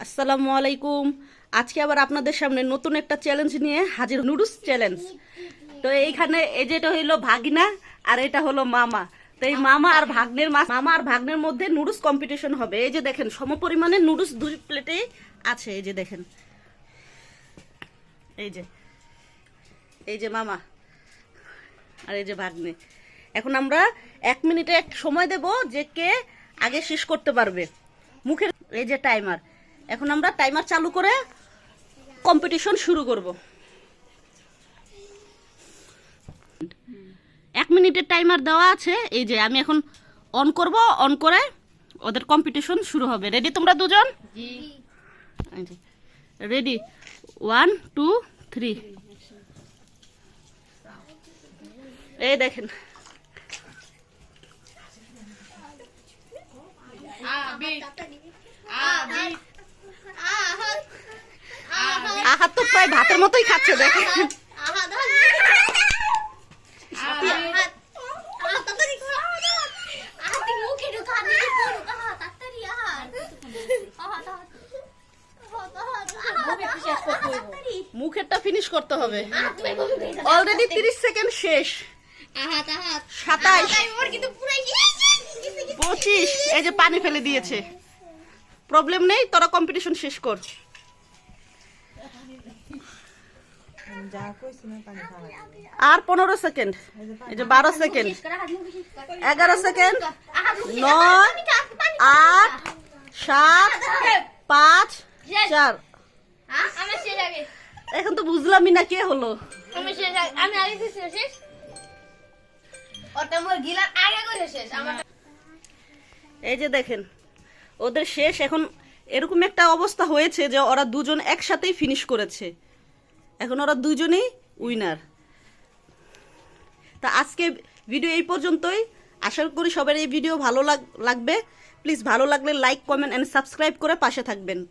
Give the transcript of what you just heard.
আসসালামু আলাইকুম। আজকে আবার আপনাদের সামনে নতুন একটা চ্যালেঞ্জ নিয়ে হাজির নুডলস চ্যালেঞ্জ তো এইখানে এই যেটা হইল ভাগিনা আর এটা হলো মামা। তো এই মামা আর ভাগ্নের মা- মামা আর ভাগ্নের মধ্যে নুডলস কম্পিটিশন হবে। এই যে দেখেন, সমপরিমাণে নুডলস দুই প্লেটেই আছে। এই যে দেখেন। এই যে। এই যে মামা আর এই যে ভাগ্নে। এখন আমরা এক মিনিটে এক সময় দেব যে কে আগে শেষ করতে পারবে। মুখের এই যে টাইমার এখন আমরা টাইমার চালু করে কম্পিটিশন শুরু করব। এক মিনিটের টাইমার দেওয়া আছে এই যে আমি এখন অন করব অন করে ওদের কম্পিটিশন শুরু হবে। রেডি তোমরা দুজন? রেডি ওয়ান টু থ্রি এই দেখেন। আহাত তো প্রায় ভাতের মতোই খাচ্ছে দেখেন মুখেরটা ফিনিশ করতে হবে। অলরেডি তিরিশ সেকেন্ড শেষ। সাতাইশ। পঁচিশ। এই যে পানি ফেলে দিয়েছে। প্রবলেম নেই, তোরা কম্পিটিশন শেষ কর। আর পনেরো সেকেন্ড। এই যে বারো সেকেন্ড। এগারো সেকেন্ড। নয়, আট, সাত, পাঁচ, চার। এখন তো বুঝলামই না কে হলো। এই যে দেখেন, ওদের শেষ। এখন এরকম একটা অবস্থা হয়েছে যে ওরা দুজন একসাথেই ফিনিশ করেছে। এখন ওরা দুজনেই উইনার তা আজকে ভিডিও এই পর্যন্তই। আশা করি সবার এই ভিডিও ভালো লাগ- লাগবে। প্লিজ ভালো লাগলে লাইক কমেন্ট অ্যান্ড সাবস্ক্রাইব করে পাশে থাকবেন।